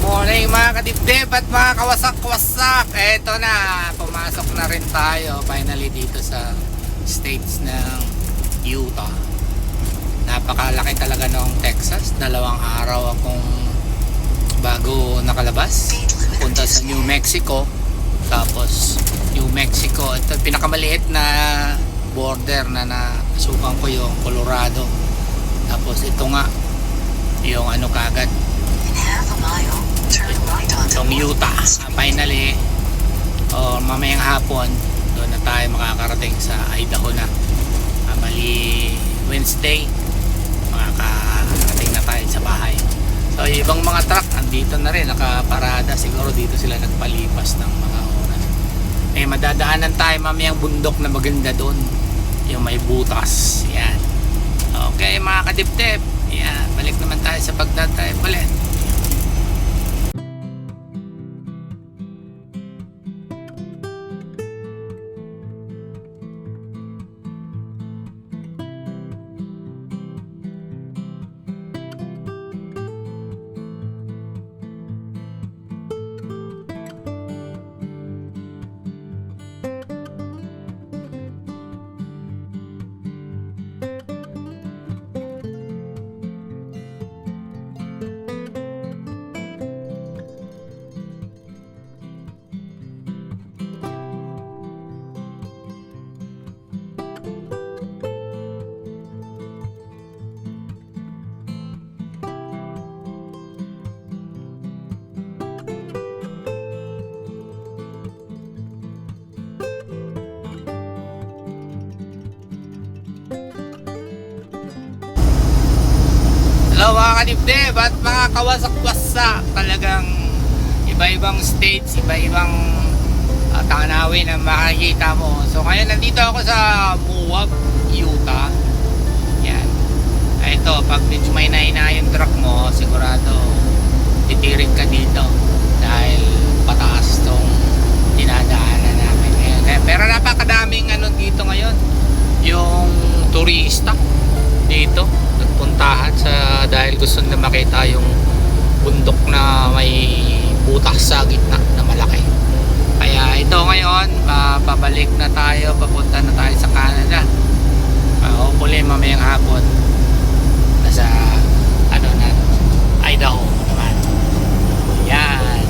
morning mga kadibdib at mga kawasak-wasak. Eto na, pumasok na rin tayo finally dito sa states ng Utah. Napakalaki talaga ng Texas. Dalawang araw akong bago nakalabas. Punta sa New Mexico. Tapos New Mexico. Ito pinakamaliit na border na nasukan ko yung Colorado. Tapos ito nga yung ano kagad In half a mile, itong Utah. Finally, o mamayang hapon, doon na tayo makakarating sa Idaho na. Ah, mali Wednesday, makakarating na tayo sa bahay. So, ibang mga truck, andito na rin, nakaparada. Siguro dito sila nagpalipas ng mga oras. Eh, madadaanan tayo mamayang bundok na maganda doon. Yung may butas. Yan. Okay, mga kadiptip. Yan, balik naman tayo sa pagdadrive ulit. Mga kanibdeb at mga kawasak-wasak talagang iba-ibang states, iba-ibang uh, tanawin ang makikita mo. So ngayon nandito ako sa Moab, Utah. Yan. dito, pag medyo may naina yung truck mo, sigurado titirin ka dito dahil pataas tong dinadaanan namin ngayon. Eh, pero napakadaming ano dito ngayon, yung turista dito nagpuntahan sa dahil gusto nila makita yung bundok na may butas sa gitna na malaki. Kaya ito ngayon, pabalik na tayo, papunta na tayo sa Canada. Uh, hopefully mamayang hapon nasa ano na Idaho naman. Yan.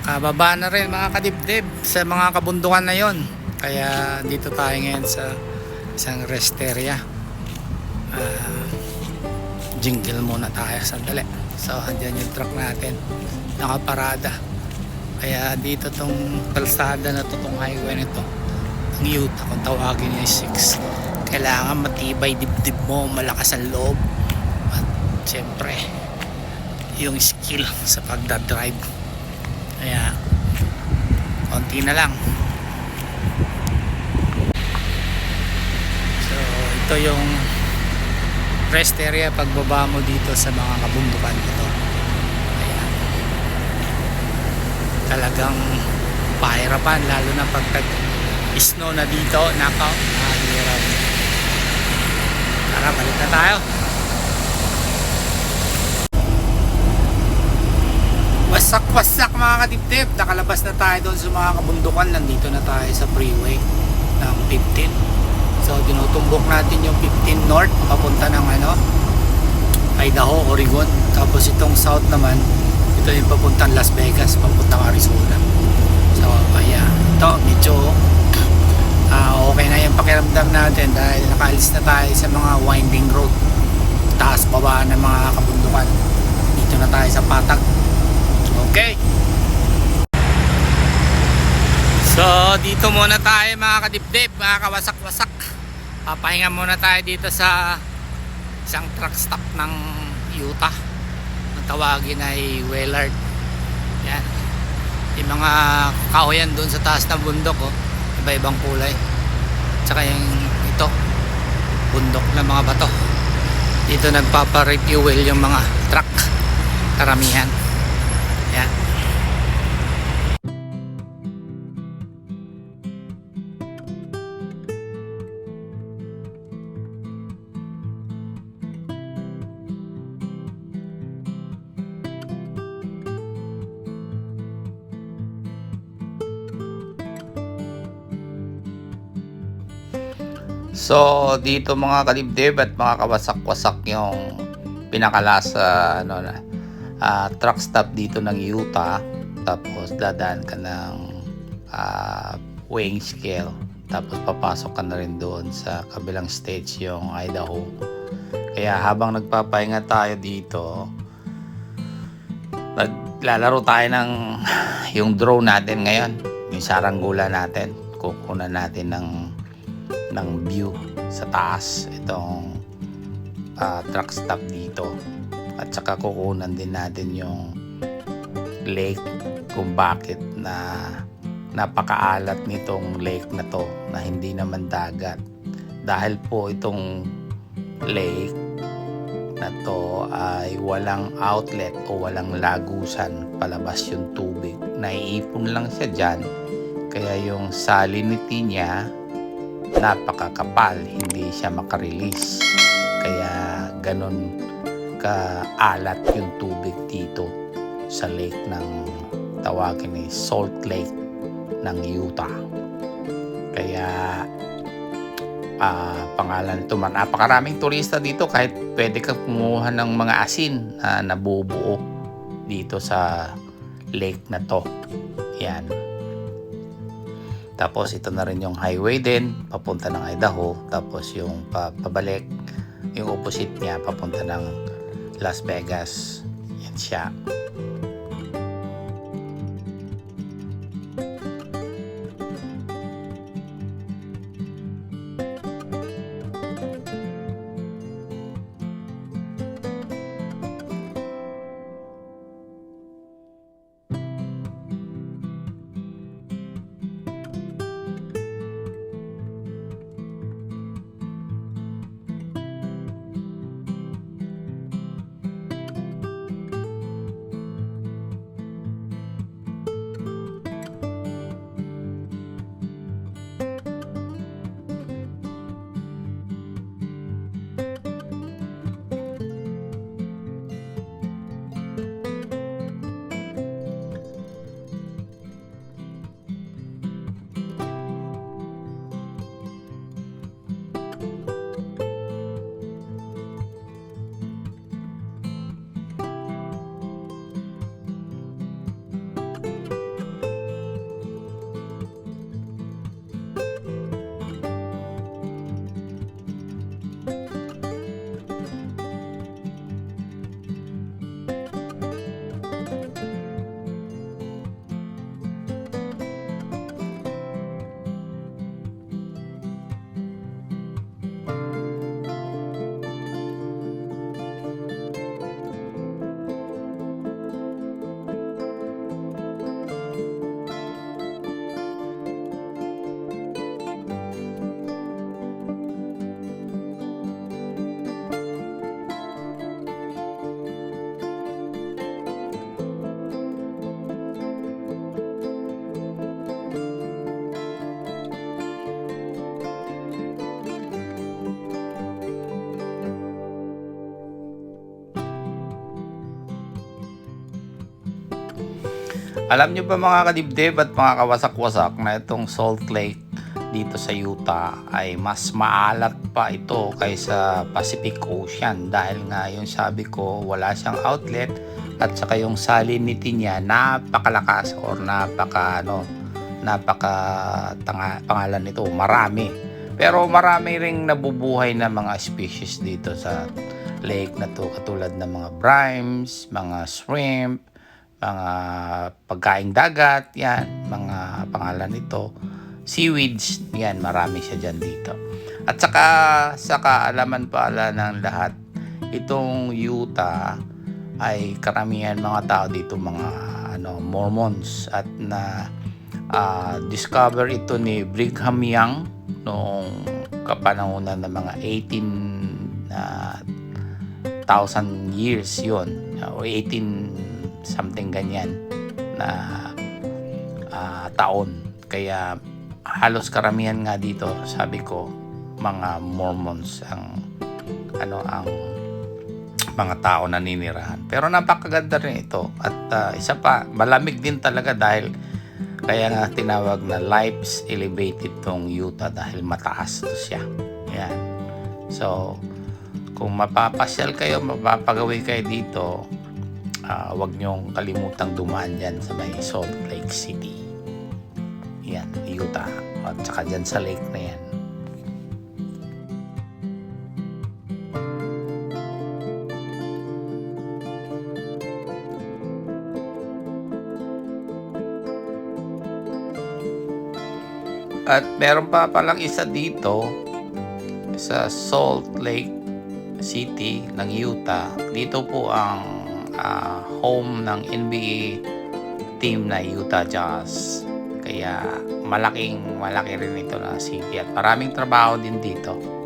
Nakababa na rin mga kadibdib sa mga kabundukan na yon. Kaya dito tayo ngayon sa isang rest area. Ah, jingle muna tayo sandali. So, andyan yung truck natin. Nakaparada. Kaya dito tong kalsada na to, tong highway nito, ang Utah, kung tawagin niya 6. Kailangan matibay dibdib mo, malakas ang loob. At siyempre, yung skill sa pagdadrive. Kaya, konti na lang. So, ito yung rest area pagbaba mo dito sa mga kabundukan dito. Ayan. Talagang pahirapan lalo na pag tag snow na dito. Nakaw, mahirap. Tara, balik na tayo. Wasak-wasak mga kadibdib. Nakalabas na tayo doon sa mga kabundukan. Nandito na tayo sa freeway ng 15. So tinutumbok natin yung 15 north papunta ng ano Idaho, Oregon. Tapos itong south naman, ito yung papuntang Las Vegas, papuntang Arizona. So kaya ito medyo ah, okay na yung pakiramdam natin dahil nakaalis na tayo sa mga winding road. Taas baba ng mga kabundukan. Dito na tayo sa Patag. Okay. So, dito muna tayo mga kadibdib, mga kawasak-wasak. Papahinga muna tayo dito sa isang truck stop ng Utah. Ang tawagin ay Wellard. Yan. Yung mga kahoyan doon sa taas ng bundok, oh. Iba-ibang kulay. Tsaka yung ito, bundok na mga bato. Dito nagpapa-refuel yung mga truck. Karamihan. Yan. So, dito mga kalibdib at mga kawasak-wasak yung pinakalasa ano na ah, truck stop dito ng Utah. Tapos dadaan ka ng ah, weighing scale. Tapos papasok ka na rin doon sa kabilang stage yung Idaho. Kaya habang nagpapahinga tayo dito, naglalaro tayo ng yung drone natin ngayon. Yung saranggula natin. Kukunan natin ng ng view sa taas itong ah, truck stop dito. At saka kukunan din natin yung lake kung bakit na napakaalat nitong lake na to na hindi naman dagat. Dahil po itong lake na to ay walang outlet o walang lagusan palabas yung tubig. Naiipon lang siya dyan. Kaya yung salinity niya napakakapal, hindi siya makarelease. Kaya ganun kaalat yung tubig dito sa lake ng tawagin ni Salt Lake ng Utah. Kaya ah, pangalan ito man. Napakaraming turista dito kahit pwede ka kumuha ng mga asin na nabubuo dito sa lake na to. Yan. Tapos ito na rin yung highway din, papunta ng Idaho. Tapos yung pa pabalik, yung opposite niya, papunta ng Las Vegas. Yan siya. Bye. Alam nyo ba mga kadibdib at mga kawasak-wasak na itong Salt Lake dito sa Utah ay mas maalat pa ito kaysa Pacific Ocean? Dahil nga yung sabi ko wala siyang outlet at saka yung salinity niya napakalakas or napaka ano napaka tanga, pangalan nito marami. Pero marami ring nabubuhay na mga species dito sa lake na to katulad ng mga brimes, mga shrimp, mga pagkaing dagat, yan, mga pangalan nito. Seaweeds, yan, marami siya dyan dito. At saka, sa kaalaman pala ng lahat, itong Utah ay karamihan mga tao dito mga ano Mormons at na ah, discover ito ni Brigham Young noong kapanahonan ng mga 18 na thousand years yon o 18 something ganyan na ah, taon. Kaya halos karamihan nga dito sabi ko mga Mormons ang ano ang mga tao na ninirahan. Pero napakaganda rin ito. At ah, isa pa malamig din talaga dahil kaya nga tinawag na life's elevated tong Utah dahil mataas to siya. Yan so kung mapapasyal kayo, mapapagawi kayo dito, ah, wag niyong kalimutang dumaan dyan sa may Salt Lake City. Yan, Utah. At saka dyan sa lake na yan. At meron pa palang isa dito sa Salt Lake City ng Utah. Dito po ang ah, home ng NBA team na Utah Jazz. Kaya malaking malaki rin ito na city at maraming trabaho din dito.